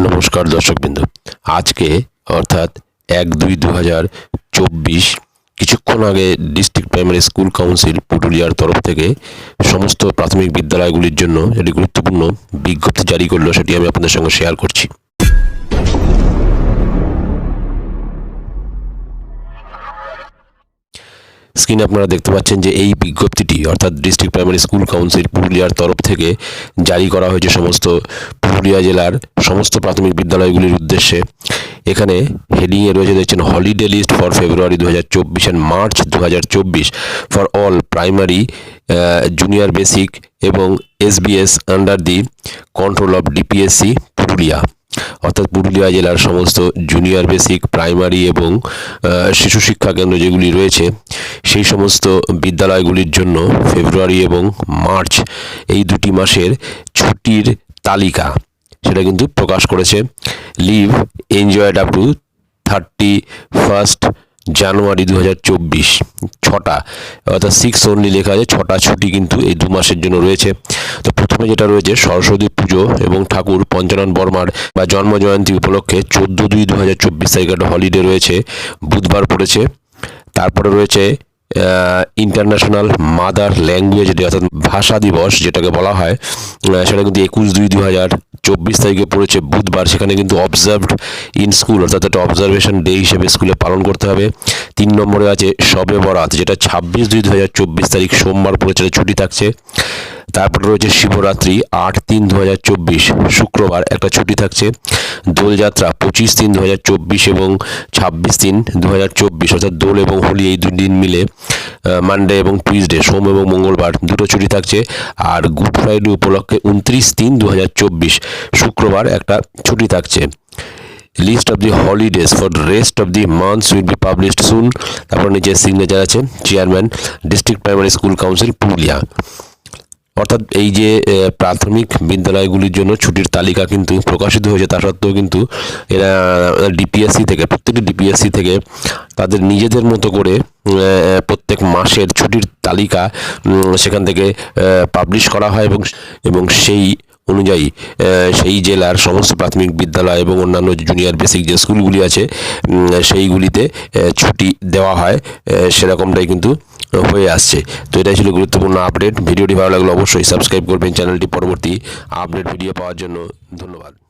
নমস্কার দর্শকবৃন্দ। আজকে অর্থাৎ এক দুই দু হাজার চব্বিশ, কিছুক্ষণ আগে ডিস্ট্রিক্ট প্রাইমারি স্কুল কাউন্সিল পুরুলিয়ার তরফ থেকে সমস্ত প্রাথমিক বিদ্যালয়গুলির জন্য একটি গুরুত্বপূর্ণ বিজ্ঞপ্তি জারি করল, সেটি আমি আপনাদের সঙ্গে শেয়ার করছি। স্ক্রিনে আপনারা দেখতে পাচ্ছেন যে এই বিজ্ঞপ্তিটি, অর্থাৎ ডিস্ট্রিক্ট প্রাইমারি স্কুল কাউন্সিল পুরুলিয়ার তরফ থেকে জারি করা হয়েছে সমস্ত পুরুলিয়া জেলার সমস্ত প্রাথমিক বিদ্যালয়গুলির উদ্দেশ্যে। এখানে হেডিংয়ে রয়েছে, দেখছেন হলিডে লিস্ট ফর ফেব্রুয়ারি দু হাজার চব্বিশ অ্যান্ড মার্চ দু হাজার চব্বিশ for all primary junior basic এবং SBS under the control of DPSC Purulia. অর্থাৎ পুরুলিয়া জেলার সমস্ত জুনিয়র বেসিক প্রাইমারি এবং শিশু শিক্ষা কেন্দ্র যেগুলি রয়েছে সেই সমস্ত বিদ্যালয়গুলির জন্য ফেব্রুয়ারি এবং মার্চ এই দুটি মাসের ছুটির তালিকা। সেটা কিন্তু প্রকাশ করেছে leave enjoyed up to thirty first January দু হাজার চব্বিশ, ছটা। অর্থাৎ সিক্স অনলি লেখা আছে, ছটা ছুটি কিন্তু এই দু মাসের জন্য রয়েছে। তো প্রথমে যেটা রয়েছে, সরস্বতী পুজো এবং ঠাকুর পঞ্চানন বর্মার বা জন্ম জয়ন্তী উপলক্ষে চোদ্দ দুই দু হাজার চব্বিশ তারিখে একটা হলিডে রয়েছে, বুধবার পড়েছে। তারপরে রয়েছে ইন্টারন্যাশনাল মাদার ল্যাঙ্গুয়েজ ডে অর্থাৎ ভাষা দিবস, যেটাকে বলা হয় সেটা কিন্তু একুশ দুই দু হাজার চব্বিশ তারিখে পড়েছে, বুধবার। সেখানে কিন্তু অবজার্ভড ইন স্কুল অর্থাৎ একটা অবজারভেশন ডে হিসেবে স্কুলে পালন করতে হবে। তিন নম্বরে আছে শবে বরাত, যেটা ছাব্বিশ দুই দু হাজার চব্বিশ তারিখ সোমবার পড়েছে ছুটি থাকছে। তারপরে রয়েছে শিবরাত্রি, আট তিন দু হাজার চব্বিশ, শুক্রবার একটা ছুটি থাকছে। দোলযাত্রা, পঁচিশ তিন দু হাজার চব্বিশ এবং ছাব্বিশ তিন দু হাজার চব্বিশ, অর্থাৎ দোল এবং হোলি এই দুই দিন মিলে। মানডে এবং টুইসডে সোম এবং মঙ্গলবার দুটো ছুটি থাকছে। আর গুড ফ্রাইডে উপলক্ষে উনত্রিশ তিন দু শুক্রবার একটা ছুটি থাকছে। List of the holidays for rest of the months will be published soon তারপর নিচে সিগনেচার আছে chairman district primary school council Purulia অর্থাৎ এই যে প্রাথমিক বিদ্যালয়গুলির জন্য ছুটির তালিকা কিন্তু প্রকাশিত হয়েছে, তা সত্ত্বেও কিন্তু এরা ডিপিএসসি থেকে, প্রত্যেকটি ডিপিএসসি থেকে তাদের নিজেদের মতো করে প্রত্যেক মাসের ছুটির তালিকা সেখান থেকে পাবলিশ করা হয় এবং এবং সেই অনুযায়ী সেই জেলার সমস্ত প্রাথমিক বিদ্যালয় এবং অন্যান্য জুনিয়র বেসিক যে স্কুলগুলি আছে সেইগুলিতে ছুটি দেওয়া হয় সেরকমটাই কিন্তু হয়ে আসছে। তো এটাই ছিল গুরুত্বপূর্ণ আপডেট ভিডিওটি ভালো লাগলে অবশ্যই সাবস্ক্রাইব করবেন। চ্যানেলটি পরবর্তী আপডেট ভিডিও পাওয়ার জন্য ধন্যবাদ।